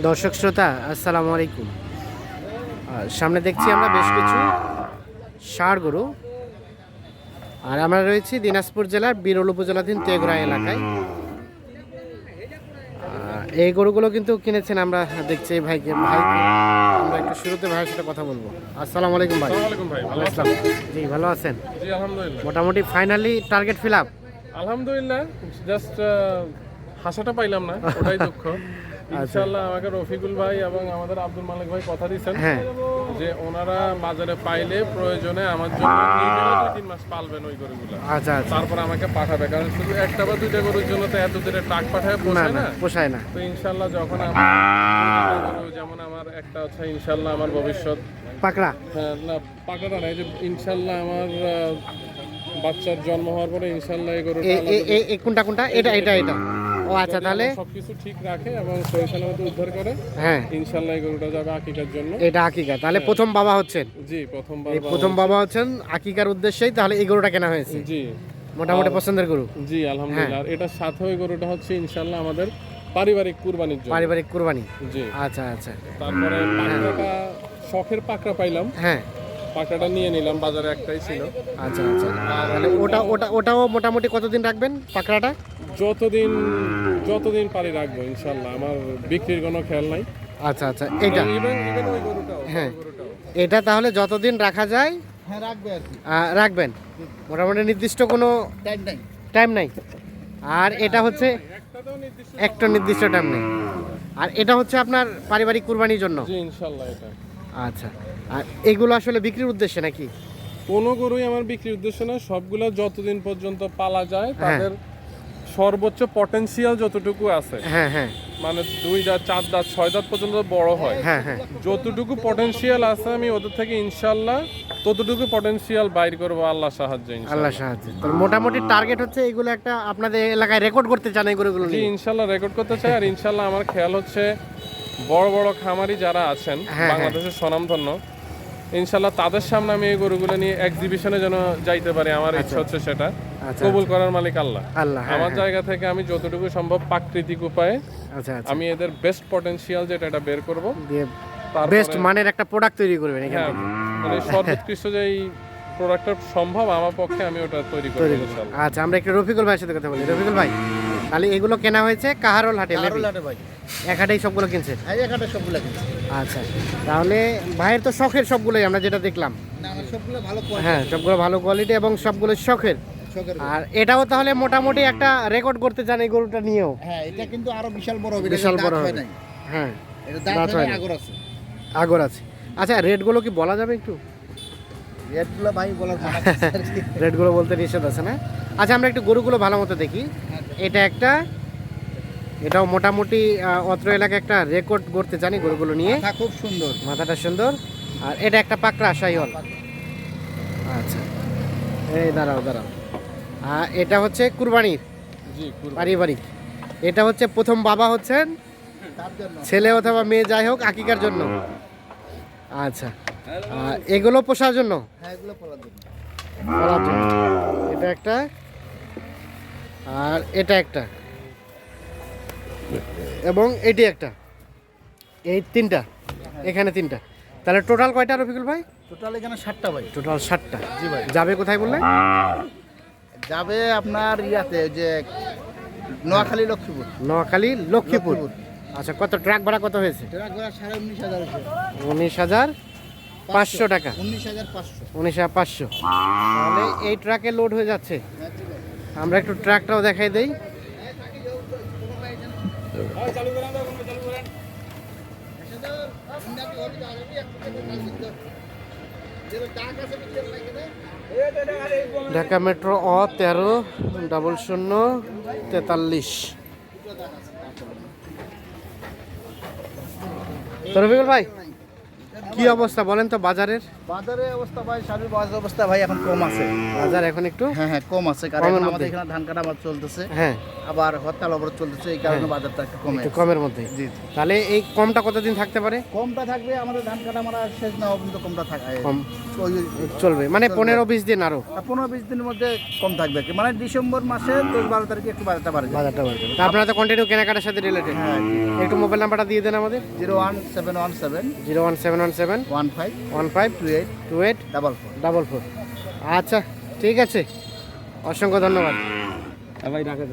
দর্শক শ্রোতা আসসালামু আলাইকুম। সামনে দেখছি আমরা বেশ কিছু ষাড় গরু। আর আমরা রয়েছি দিনাজপুর জেলার বিরল উপজেলাধীন তেগরা এলাকায়। এই গরুগুলো কিন্তু কিনেছেন আমরা দেখছি ভাইকে। ভাই আমরা একটু শুরুতে ভাইয়ের সাথে কথা বলব। আসসালামু আলাইকুম ভাই। ভাই ভালো আছেন? আসসালাম জি ভালো আছেন? মোটামুটি ফাইনালি টার্গেট ফিল আপ? আলহামদুলিল্লাহ জাস্ট হাসাটা পাইলাম না ওটাই দুঃখ। ইনশাআল্লাহ আমাকে রফিকুল ভাই এবং আমাদের আব্দুল মালিক ভাই কথা দিয়েছেন হ্যাঁ। যে ওনারা বাজারে পাইলে প্রয়োজনে আমার জন্য তিন মাস পালবেন ওই গরুগুলো। আচ্ছা আচ্ছা। তারপর আমাকে পাঠাবে। কারণ শুধু একটা বা দুইটা গরুর জন্য তো এত দূরে ট্রাক পাঠায় পোষায় না পোষায় না। তো ইনশাল্লাহ যখন যেমন আমার একটা হচ্ছে ইনশাল্লাহ আমার ভবিষ্যৎ। পাকড়া। হ্যাঁ না পাকাটা নাই যে ইনশাল্লাহ আমার বাচ্চার জন্ম হওয়ার পরে ইনশাল্লাহ এই গরুটা কোনটা কোনটা? এটা এটা এটা। ও আচ্ছা তাহলে? সবকিছু ঠিক রাখে এবং সহি সালামতে উদ্ধার করে হ্যাঁ। ইনশাল্লাহ এই গরুটা যাবে আকিকার জন্য। এটা আকিকা। তাহলে প্রথম বাবা হচ্ছেন? জি প্রথমবার এই বাবা- প্রথম বাবা হচ্ছেন আকিকার উদ্দেশ্যেই তাহলে এই গরুটা কেনা হয়েছে? জি। মোটামুটি পছন্দের গরু? জি আলহামদুলিল্লাহ। আর এটার সাথে ওই গরুটা হচ্ছে ইনশাল্লাহ আমাদের পারিবারিক কুরবানির জন্য। পারিবারিক কুরবানি? জি। আচ্ছা আচ্ছা। তারপরে পাকড়াটা শখের পাকড়া পাইলাম। হ্যাঁ। পাকড়াটা নিয়ে নিলাম বাজারে একটাই ছিল। আচ্ছা আচ্ছা। তাহলে ওটা ওটা ওটাও মোটামুটি কতদিন রাখবেন পাকড়াটা? যতদিন যতদিন পারি রাখব ইনশাল্লাহ। আমার বিক্রির কোনো খেয়াল নাই। আচ্ছা আচ্ছা এটা হ্যাঁ। এটা তাহলে যতদিন রাখা যায় হ্যাঁ রাখবেন। মোটামুটি নির্দিষ্ট কোনো টাইম নাই। আর এটা হচ্ছে একটা নির্দিষ্ট টাইম নেই। আর এটা হচ্ছে আপনার পারিবারিক কুরবানির জন্য। ইনশাল্লাহ এটা। আচ্ছা। আর এগুলো আসলে বিক্রির উদ্দেশ্যে নাকি? কোনো গরুই আমার বিক্রির উদ্দেশ্য না সবগুলো যতদিন পর্যন্ত পালা যায় হ্যাঁ। তাদের সর্বোচ্চ পটেনশিয়াল যতটুকু আছে। হ্যাঁ হ্যাঁ। মানে দুই দাঁত চার দাঁত ছয় দাঁত পর্যন্ত বড় হয়। হ্যাঁ হ্যাঁ। যতটুকু পটেনশিয়াল আছে আমি ওদের থেকে ইনশাল্লাহ ততটুকু পটেনশিয়াল বাইর করব আল্লাহ সাহায্যে আল্লাহ সাহায্য। মোটামুটি টার্গেট হচ্ছে এগুলো একটা আপনাদের এলাকায় রেকর্ড করতে চান এগুলো জি ইনশাল্লাহ রেকর্ড করতে চাই আর ইনশাল্লাহ আমার খেয়াল হচ্ছে বড় বড় খামারি যারা আছেন। বাংলাদেশের স্বনামধন্য ইনশাল্লাহ তাদের সামনে আমি এই গরুগুলো নিয়ে এক্সিবিশনে যেন যাইতে পারি আমার ইচ্ছা হচ্ছে সেটা। আচ্ছা কবুল করার মালিক আল্লাহ। আল্লাহ হ্যাঁ, আমার হ্যাঁ। জায়গা থেকে আমি যতটুকু সম্ভব প্রাকৃতিক উপায়ে আচ্ছা আচ্ছা। আমি এদের বেস্ট পটেনশিয়াল যেটা এটা বের করব দিয়ে বেস্ট মানের একটা প্রোডাক্ট তৈরি করবেন এখান হ্যাঁ মানে সর্বোৎকৃষ্ট যে প্রোডাক্টটা সম্ভব আমার পক্ষে আমি ওটা তৈরি করব আচ্ছা আমরা একটু রফিকুল ভাইয়ের সাথে কথা বলি। রফিকুল ভাই তাহলে এগুলো কেনা হয়েছে কাহারোল হাটে maybe? লাটে ভাই। এক হাটেই সবগুলো কিনছেন হ্যাঁ এখানে সবগুলো কিনছি। আচ্ছা তাহলে ভাইয়ের তো শখের সবগুলোই আমরা যেটা দেখলাম। না আমার সবগুলো ভালো কোয়ালিটি হ্যাঁ সবগুলো ভালো কোয়ালিটি এবং সবগুলো শখের। আর এটাও তাহলে মোটামুটি একটা রেকর্ড করতে চান এই গরুটা নিয়েও। হ্যাঁ এটা কিন্তু আরও বিশাল বড় হবে বিশাল বড় হয় নাই। হ্যাঁ এটা দাঁত হয়। আগর আছে। আগর আছে। আচ্ছা রেটগুলো কি বলা যাবে একটু? রেটগুলো ভাই কি। রেটগুলো বলতে নিষেধ আছে না? আচ্ছা আমরা একটু গরুগুলো ভালো মতো দেখি। এটা একটা এটাও মোটামুটি অত্র এলাকায় একটা রেকর্ড করতে জানি গরুগুলো নিয়ে। খুব সুন্দর। মাথাটা সুন্দর। আর এটা একটা পাকড়া শাহিওয়াল আচ্ছা। এই দাঁড়াও দাঁড়াও। এটা হচ্ছে কুরবানির। পারিবারিক। এটা হচ্ছে প্রথম বাবা হচ্ছেন ছেলে অথবা মেয়ে যাই হোক আকিকার জন্য। আচ্ছা। আর এগুলো পোষার জন্য? হ্যাঁ বলার জন্য। এটা একটা আর এটা একটা। এবং এটি একটা। এই তিনটা। এখানে তিনটা। তাহলে টোটাল কয়টা রফিকুল ভাই? টোটাল এখানে ষাটটা ভাই। টোটাল ষাটটা জি ভাই। যাবে কোথায় বললে যাবে আপনার ইয়াতে যে নোয়াখালী লক্ষ্মীপুর। নোয়াখালী লক্ষ্মীপুর। আচ্ছা কত ট্রাক ভাড়া কত হয়েছে? ট্রাক ভাড়া সাড়ে উনিশ হাজার উনিশ হাজার পাঁচশো টাকা। উনিশ হাজার পাঁচশো। উনিশ হাজার পাঁচশো। তাহলে এই ট্রাকে লোড হয়ে যাচ্ছে। আমরা একটু ট্রাকটাও দেখাই দেই। ঢাকা মেট্রো অ তেরো ডাবল শূন্য তেতাল্লিশ। তো ভাই। কি অবস্থা বলেন তো বাজারের? বাজারে অবস্থা ভাই সার্বিক বাজার অবস্থা ভাই এখন কম আছে। বাজার এখন একটু হ্যাঁ হ্যাঁ কম আছে কারণ। আমাদের এখানে ধান কাটা আবাদ চলতেছে। হ্যাঁ। আবার হরতাল অবরোধ চলতেছে এই কারণে বাজারটা একটু কমে একটু কমের মধ্যে জি। তাহলে এই কমটা কতদিন থাকতে পারে? কমটা থাকবে আমাদের ধান কাটা মারা শেষ না পর্যন্ত কমটা থাকে কম। চলবে। মানে পনেরো বিশ দিন আরও। পনেরো বিশ দিনের মধ্যে কম থাকবে। মানে ডিসেম্বর মাসে দশ বারো তারিখে একটু বাজারটা বাড়বে। বাজারটা বাড়বে। আপনারা তো কন্টিনিউ কেনাকাটার সাথে রিলেটেড হ্যাঁ। একটু মোবাইল নাম্বারটা দিয়ে দেন আমাদের। Zero one seven one seven zero one seven one seven one five one five two eight two eight double four. Double four. আচ্ছা ঠিক আছে। অসংখ্য ধন্যবাদ। ভাই রাখে